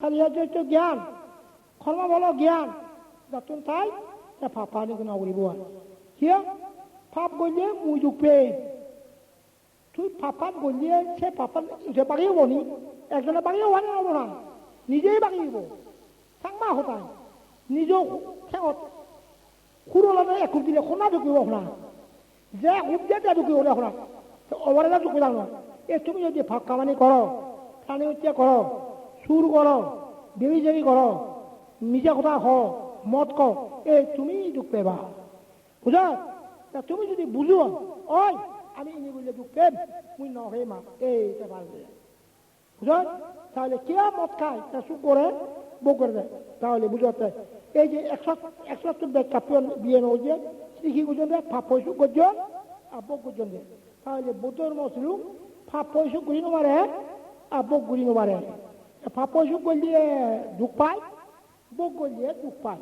হচ্ছে জ্ঞান, কর্ম বলো জ্ঞান, যতন তাই পানি কোনো উড়িব কিয় পাপ গলিয়ে মুই পেয়ে তুই পাপাত গলিয়ে সে পাপাত সে বাগিয়ে বনি একজনে বাগিয়ে হওয়া নহব না। নিজেই বাগিব। চাংমা হতাই। নিজেও ঠেঙত সুরলাতে একুব দিলে সোনা ঢুকিব শুনা যে একুব দিয়ে ঢুকিব দে শুনা অবরেলা ঢুকিব না এ তুমি যদি ভাগ কামানি করো প্রাণী হত্যা করো চুর করো দেরি জেরি করো মিজা কথা হ মদ ক, এ, তুমি দুখ পেবা বুঝা তা তুমি যদি বুঝো ওই আমি ইনি বললে দুঃখ পেম, মুই নহে মা এই পারবে বুঝো তাহলে কে মদ খায়? তা সুখ করে বউ করে দেয় তাহলে বুঝতে এই যে একশো একশো কাপিয়ন বিয়ে নজে শিখি গুজন দেয় ফাপ পয়সু গজন আর বক গজন দে। তাহলে বুতর মসলুম ফাপ পয়সু গুলি নোমারে আর বক গুলি নোমারে ফাপ পয়সু গলিয়ে দুঃখ পায় বক গলিয়ে দুঃখ পায়